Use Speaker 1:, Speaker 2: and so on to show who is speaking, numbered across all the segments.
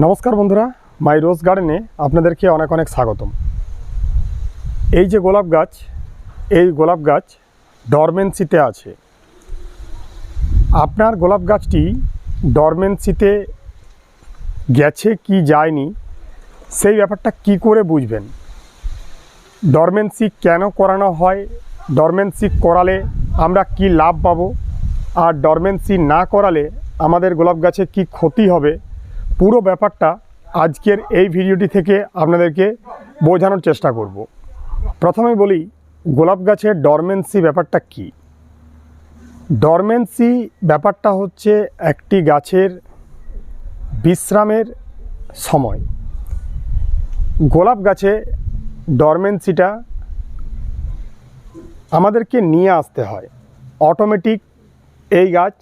Speaker 1: নমস্কার বন্ধুরা, মাই রোজ গার্ডেনে আপনাদেরকে অনেক অনেক স্বাগতম। এই যে গোলাপ গাছ, এই গোলাপ গাছ ডরমেন্সিতে আছে। আপনার গোলাপ গাছটি ডরমেন্সিতে গেছে কি যায়নি, সেই ব্যাপারটা কি করে বুঝবেন? ডরমেন্সি কেন করানো হয় ডরমেন্সি করালে আমরা কি লাভ পাবো, আর ডরমেন্সি না করালে আমাদের গোলাপ গাছে কি ক্ষতি হবে পুরো ব্যাপারটা আজকের এই ভিডিওটি থেকে আপনাদেরকে বোঝানোর চেষ্টা করব। প্রথমে বলি, গোলাপ গাছের ডরমেন্সি ব্যাপারটা কি? ডরমেন্সি ব্যাপারটা হচ্ছে একটি গাছের বিশ্রামের সময়। গোলাপ গাছে ডরমেন্সিটা আমাদেরকে নিয়ে আসতে হয়। অটোমেটিক এই গাছ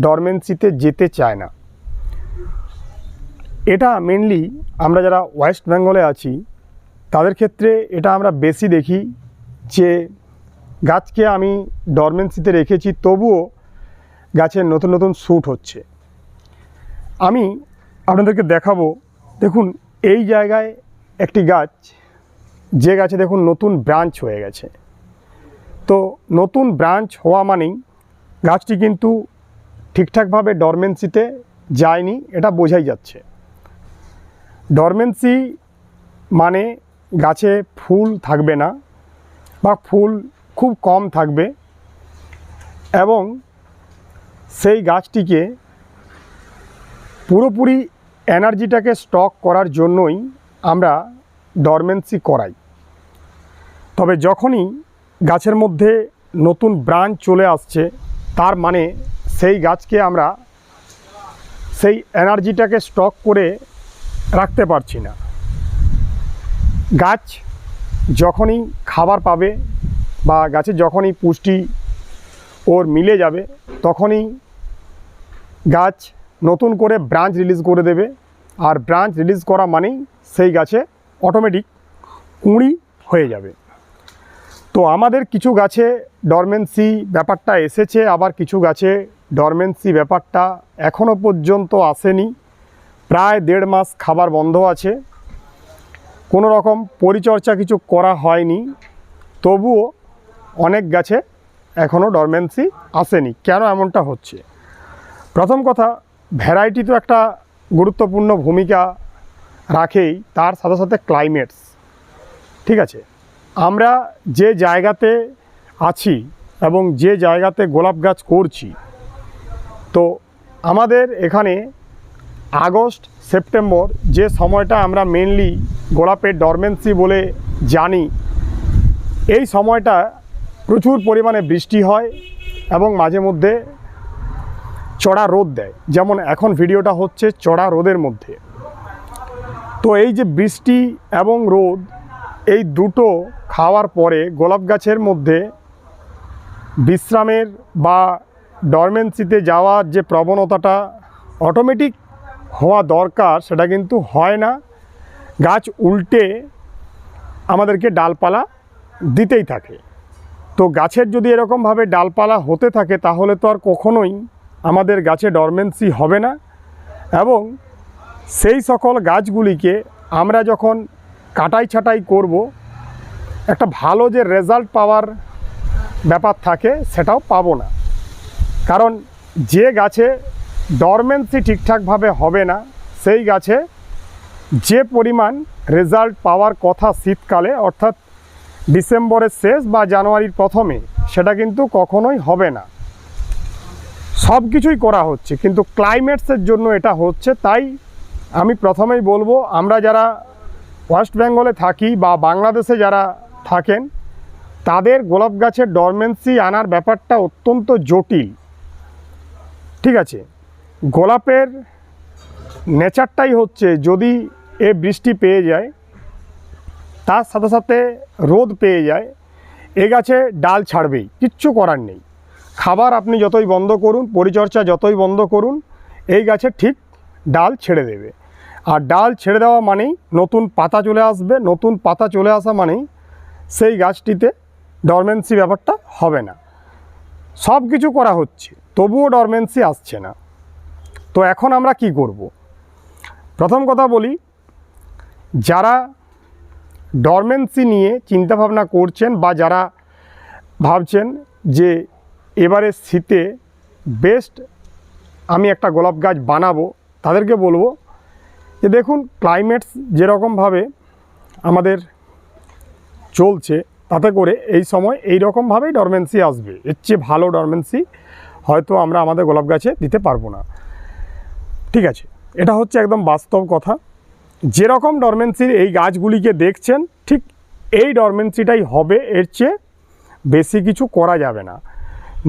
Speaker 1: ডরমেন্সিতে যেতে চায় না। এটা মেনলি আমরা যারা ওয়েস্ট বেঙ্গলে আছি, তাদের ক্ষেত্রে এটা আমরা বেশি দেখি যে গাছকে আমি ডরমেন্সিতে রেখেছি, তবুও গাছের নতুন নতুন শ্যুট হচ্ছে। আমি আপনাদেরকে দেখাবো, দেখুন, এই জায়গায় একটি গাছ, যে গাছে দেখুন নতুন ব্রাঞ্চ হয়ে গেছে। তো নতুন ব্রাঞ্চ হওয়া মানেই গাছটি কিন্তু ঠিকঠাকভাবে ডরমেন্সিতে যায়নি, এটা বোঝাই যাচ্ছে। ডরমেন্সি মানে গাছে ফুল থাকবে না বা ফুল খুব কম থাকবে এবং সেই গাছটিকে পুরোপুরি এনার্জিটাকে স্টক করার জন্যই আমরা ডরমেন্সি করাই। তবে যখনই গাছের মধ্যে নতুন ব্রাঞ্চ চলে আসছে, তার মানে সেই গাছকে আমরা সেই এনার্জিটাকে স্টক করে রাখতে পারছি না। গাছ যখনই খাবার পাবে বা গাছে যখনই পুষ্টি ওর মিলে যাবে, তখনই গাছ নতুন করে ব্রাঞ্চ রিলিজ করে দেবে। আর ব্রাঞ্চ রিলিজ করা মানেই সেই গাছে অটোমেটিক কুঁড়ি হয়ে যাবে। তো আমাদের কিছু গাছে ডরমেন্সি ব্যাপারটা এসেছে, আবার কিছু গাছে ডরমেন্সি ব্যাপারটা এখনও পর্যন্ত আসেনি। প্রায় দেড় মাস খাবার বন্ধ আছে। কোনো রকম পরিচর্যা কিছু করা হয়নি। তবুও অনেক গাছে এখনও ডরমেন্সি আসেনি। কেন এমনটা হচ্ছে? প্রথম কথা ভ্যারাইটি তো একটা গুরুত্বপূর্ণ ভূমিকা রাখেই, তার সাথে সাথে ক্লাইমেটস ঠিক আছে? আমরা যে জায়গাতে আছি এবং যে জায়গাতে গোলাপ গাছ করছি, তো আমাদের এখানে আগস্ট, সেপ্টেম্বর, যে সময়টা আমরা মেনলি গোলাপের ডরমেন্সি বলে জানি, এই সময়টা প্রচুর পরিমাণে বৃষ্টি হয় এবং মাঝে মধ্যে চড়া রোদ দেয়। যেমন এখন ভিডিওটা হচ্ছে চড়া রোদের মধ্যে। তো এই যে বৃষ্টি এবং রোদ, এই দুটো খাওয়ার পরে গোলাপ গাছের মধ্যে বিশ্রামের বা ডরমেন্সিতে যাওয়ার যে প্রবণতাটা অটোমেটিক হওয়া দরকার, সেটা কিন্তু হয় না। গাছ উল্টে আমাদেরকে ডালপালা দিতেই থাকে। তো গাছের যদি এরকমভাবে ডালপালা হতে থাকে, তাহলে তো আর কখনোই আমাদের গাছে ডরমেন্সি হবে না। এবং সেই সকল গাছগুলিকে আমরা যখন কাটাই ছাটাই করব, একটা ভালো যে রেজাল্ট পাওয়ার ব্যাপার থাকে, সেটাও পাবো না। কারণ যে গাছে ডরমেন্সি ঠিকঠাকভাবে হবে না। সেই গাছে যে পরিমাণ রেজাল্ট পাওয়ার কথা শীতকালে, অর্থাৎ ডিসেম্বরের শেষ বা জানুয়ারির প্রথমে, সেটা কিন্তু কখনোই হবে না। সব কিছুই করা হচ্ছে, কিন্তু ক্লাইমেটসের জন্য এটা হচ্ছে। তাই আমি প্রথমেই বলব, আমরা যারা ওয়েস্ট বেঙ্গলে থাকি বা বাংলাদেশে যারা থাকেন, তাদের গোলাপ গাছের ডরমেন্সি আনার ব্যাপারটা অত্যন্ত জটিল। ঠিক আছে? গোলাপের নেচারটাই হচ্ছে যদি এ বৃষ্টি পেয়ে যায়, তার সাথে সাথে রোদ পেয়ে যায়, এ গাছে ডাল ছাড়বেই, কিচ্ছু করার নেই। খাবার আপনি যতই বন্ধ করুন, পরিচর্যা যতই বন্ধ করুন, এই গাছে ঠিক ডাল ছেড়ে দেবে। আর ডাল ছেড়ে দেওয়া মানেই নতুন পাতা চলে আসবে, নতুন পাতা চলে আসা মানেই সেই গাছটিতে ডরমেন্সি ব্যাপারটা হবে না। সব কিছু করা হচ্ছে, তবুও ডরমেন্সি আসছে না। তো এখন আমরা কি করব। প্রথম কথা বলি, যারা ডরমেন্সি নিয়ে চিন্তাভাবনা করছেন বা যারা ভাবছেন যে এবারে শীতে বেস্ট আমি একটা গোলাপ গাছ বানাবো, তাদেরকে বলব যে দেখুন ক্লাইমেটস যেরকমভাবে আমাদের চলছে, তাতে করে এই সময় এই রকমভাবেই ডরমেন্সি আসবে এর চেয়ে ভালো ডরমেন্সি হয়তো আমরা আমাদের গোলাপ গাছে দিতে পারব না ঠিক আছে, এটা হচ্ছে একদম বাস্তব কথা। যেরকম ডরমেন্সির এই গাছগুলিকে দেখছেন, ঠিক এই ডরমেন্সিটাই হবে, এর চেয়ে বেশি কিছু করা যাবে না।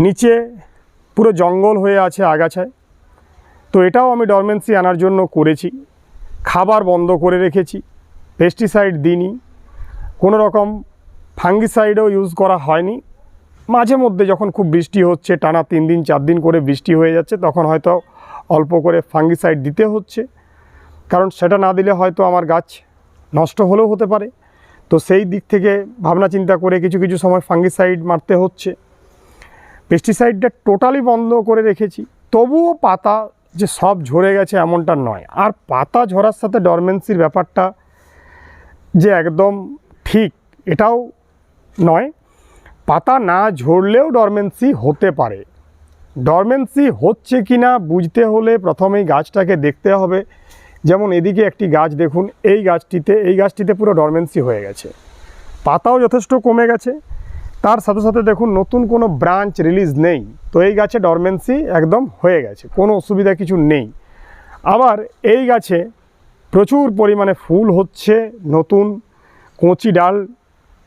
Speaker 1: নিচে পুরো জঙ্গল হয়ে আছে আগাছায়, তো এটাও আমি ডরমেন্সি আনার জন্য করেছি। খাবার বন্ধ করে রেখেছি পেস্টিসাইড দিইনি কোনো রকম ফাঙ্গিসাইডও ইউজ করা হয়নি। মাঝে মধ্যে যখন খুব বৃষ্টি হচ্ছে, টানা তিন দিন, চার দিন করে বৃষ্টি হয়ে যাচ্ছে, তখন হয়তো অল্প করে ফাঙ্গিসাইড দিতে হচ্ছে। কারণ সেটা না দিলে হয়তো আমার গাছ নষ্ট হলেও হতে পারে। তো সেই দিক থেকে ভাবনা চিন্তা করে কিছু কিছু সময় ফাঙ্গিসাইড মারতে হচ্ছে। পেস্টিসাইডটা টোটালি বন্ধ করে রেখেছি। তবুও পাতা যে সব ঝরে গেছে এমনটা নয়। আর পাতা ঝরার সাথে ডরমেন্সির ব্যাপারটা যে একদম ঠিক, এটাও নয়। পাতা না ঝরলেও ডরমেন্সি হতে পারে। ডরমেন্সি হচ্ছে কি না বুঝতে হলে প্রথমেই গাছটাকে দেখতে হবে। যেমন এদিকে একটি গাছ দেখুন, এই গাছটিতে এই গাছটিতে পুরো ডরমেন্সি হয়ে গেছে। পাতাও যথেষ্ট কমে গেছে। তার সাথে সাথে দেখুন, নতুন কোনো ব্রাঞ্চ রিলিজ নেই। তো এই গাছে ডরমেন্সি একদম হয়ে গেছে, কোনো অসুবিধা কিছু নেই। আবার এই গাছে প্রচুর পরিমাণে ফুল হচ্ছে, নতুন কচি ডাল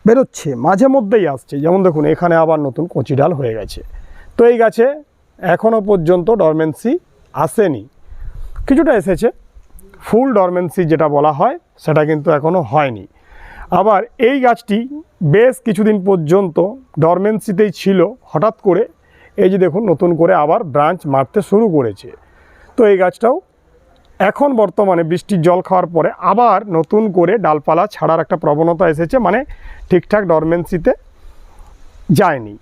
Speaker 1: বেরোচ্ছে, মাঝে মধ্যেই আসছে। যেমন দেখুন, এখানে আবার নতুন কচি ডাল হয়ে গেছে। তো এই গাছে এখনও পর্যন্ত ডরমেন্সি আসেনি। কিছুটা এসেছে ফুল ডরমেন্সি যেটা বলা হয়, সেটা কিন্তু এখনও হয়নি। আবার এই গাছটি বেশ কিছুদিন পর্যন্ত ডরমেন্সিতেই ছিল, হঠাৎ করে এই যে দেখুন, নতুন করে আবার ব্রাঞ্চ মারতে শুরু করেছে। তো এই গাছটাও এখন বর্তমানে বৃষ্টির জল খাওয়ার পরে আবার নতুন করে ডালপালা ছাড়ার একটা প্রবণতা এসেছে মানে ঠিকঠাক ডরমেন্সিতে যায়নি।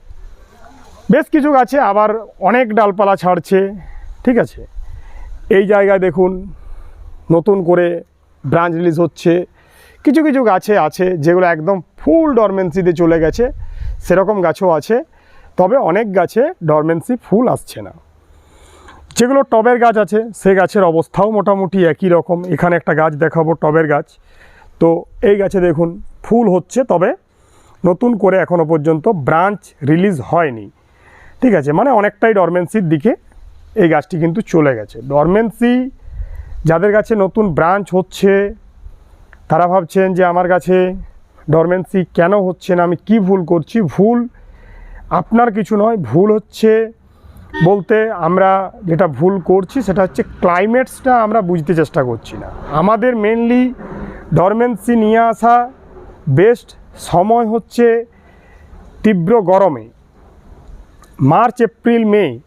Speaker 1: বেশ কিছু গাছে আবার অনেক ডালপালা ছাড়ছে, ঠিক আছে? এই জায়গায় দেখুন, নতুন করে ব্রাঞ্চ রিলিজ হচ্ছে। কিছু কিছু গাছে আছে যেগুলো একদম ফুল ডরমেন্সিতে চলে গেছে, সেরকম গাছও আছে, তবে অনেক গাছে ডরমেন্সি ফুল আসছে না। যেগুলো টবের গাছ আছে, সে গাছের অবস্থাও মোটামুটি একই রকম। এখানে একটা গাছ দেখাবো, টবের গাছ। তো এই গাছে দেখুন, ফুল হচ্ছে, তবে নতুন করে এখনও পর্যন্ত ব্রাঞ্চ রিলিজ হয়নি। ঠিক আছে মানে অনেকটাই ডরমেন্সির দিকে এই গাছটি কিন্তু চলে গেছে। ডরমেন্সি যাদের কাছে নতুন ব্রাঞ্চ হচ্ছে, তারা ভাবছেন যে আমার কাছে ডরমেন্সি কেন হচ্ছে না, আমি কি ভুল করছি? ভুল আপনার কিছু নয়, ভুল হচ্ছে বলতে আমরা যেটা ভুল করছি সেটা হচ্ছে ক্লাইমেটসটা আমরা বুঝতে চেষ্টা করছি না। আমাদের মেনলি ডরমেন্সি নিয়ে আসা বেস্ট সময় হচ্ছে তীব্র গরমে। মার্চ, এপ্রিল, মে,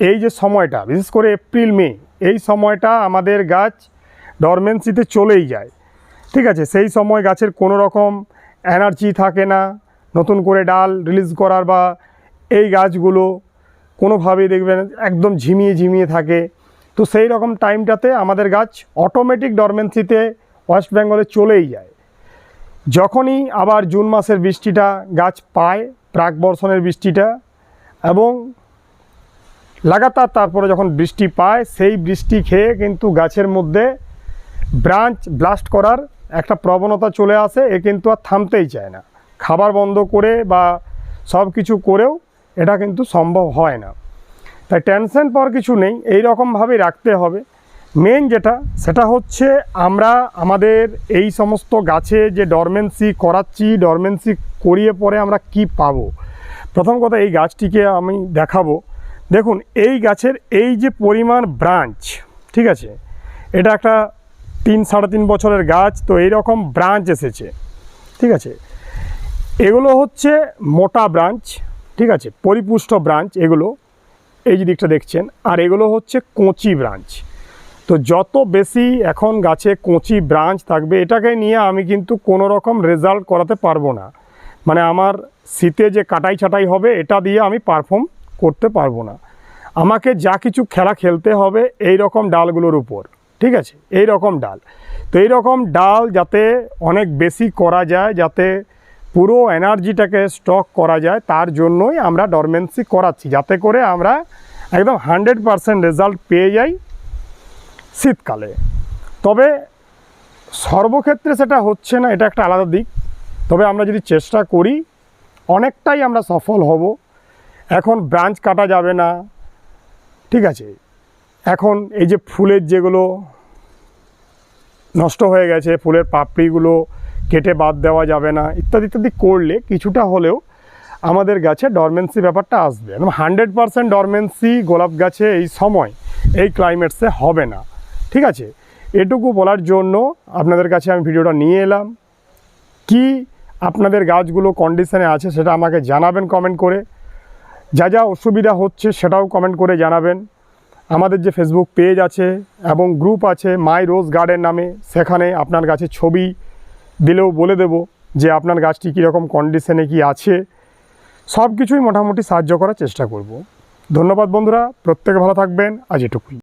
Speaker 1: এই যে সময়টা, বিশেষ করে এপ্রিল, মে, এই সময়টা আমাদের গাছ ডরমেন্সিতে চলেই যায়। ঠিক আছে? সেই সময় গাছের কোনো রকম এনার্জি থাকে না। নতুন করে ডাল রিলিজ করার বা এই গাছগুলো কোনোভাবেই দেখবেন একদম ঝিমিয়ে ঝিমিয়ে থাকে। তো সেই রকম টাইমটাতে আমাদের গাছ অটোমেটিক ডরমেন্সিতে ওয়েস্ট বেঙ্গলে চলেই যায়। যখনই আবার জুন মাসের বৃষ্টিটা গাছ পায়, প্রাক বর্ষণের বৃষ্টিটা এবং লাগাতার তারপরে যখন বৃষ্টি পায়, সেই বৃষ্টি খেয়ে কিন্তু গাছের মধ্যে ব্রাঞ্চ ব্লাস্ট করার একটা প্রবণতা চলে আসে, এ কিন্তু আর থামতেই চায় না। খাবার বন্ধ করে বা সব কিছু করেও এটা কিন্তু সম্ভব হয় না। তাই টেনশন পাওয়ার কিছু নেই এই রকমভাবেই রাখতে হবে। মেন যেটা, সেটা হচ্ছে আমরা আমাদের এই সমস্ত গাছে যে ডরমেন্সি করাচ্ছি ডরমেন্সি করিয়ে পরে আমরা কি পাবো? প্রথম কথা এই গাছটিকে আমি দেখাবো। দেখুন, এই গাছের এই যে পরিমাণ ব্রাঞ্চ ঠিক আছে? এটা একটা তিন, সাড়ে তিন বছরের গাছ, তো এই রকম ব্রাঞ্চ এসেছে, ঠিক আছে? এগুলো হচ্ছে মোটা ব্রাঞ্চ ঠিক আছে? পরিপুষ্ট ব্রাঞ্চ এগুলো, এই যে দিকটা দেখছেন, আর এগুলো হচ্ছে কচি ব্রাঞ্চ তো যত বেশি এখন গাছে কচি ব্রাঞ্চ থাকবে, এটাকে নিয়ে আমি কিন্তু কোনো রকম রেজাল্ট করাতে পারব না। মানে আমার শীতে যে কাটাই ছাটাই হবে, এটা দিয়ে আমি পারফর্ম করতে পারব না। আমাকে যা কিছু খেলা খেলতে হবে এই রকম ডালগুলোর উপর, ঠিক আছে? এই রকম ডাল। তো এই রকম ডাল যাতে অনেক বেশি করা যায়, যাতে পুরো এনার্জিটাকে স্টক করা যায়, তার জন্যই আমরা ডরমেন্সি করাচ্ছি, যাতে করে আমরা একদম হান্ড্রেড পারসেন্ট রেজাল্ট পেয়ে যাই শীতকালে। তবে সর্বক্ষেত্রে সেটা হচ্ছে না, এটা একটা আলাদা দিক। তবে আমরা যদি চেষ্টা করি, অনেকটাই আমরা সফল হব। এখন ব্রাঞ্চ কাটা যাবে না, ঠিক আছে? এখন এই যে ফুলের যেগুলো নষ্ট হয়ে গেছে, ফুলের পাপড়িগুলো কেটে বাদ দেওয়া যাবে না, ইত্যাদি ইত্যাদি করলে কিছুটা হলেও আমাদের গাছে ডরমেন্সি ব্যাপারটা আসবে। হান্ড্রেড পারসেন্ট ডরমেন্সি গোলাপ গাছে এই সময় এই ক্লাইমেটসে হবে না, ঠিক আছে? এটুকু বলার জন্য আপনাদের কাছে আমি ভিডিওটা নিয়ে এলাম। কি আপনাদের গাছগুলো কন্ডিশনে আছে, সেটা আমাকে জানাবেন কমেন্ট করে। যা যা অসুবিধা হচ্ছে সেটাও কমেন্ট করে জানাবেন। আমাদের যে ফেসবুক পেজ আছে এবং গ্রুপ আছে মাই রোজ গার্ডেন নামে, সেখানে আপনার গাছের ছবি দিলেও বলে দেব যে আপনার গাছটি কীরকম কন্ডিশনে কি আছে। সব কিছুই মোটামুটি সাহায্য করার চেষ্টা করব। ধন্যবাদ বন্ধুরা, প্রত্যেকে ভালো থাকবেন, আজ এটুকুই।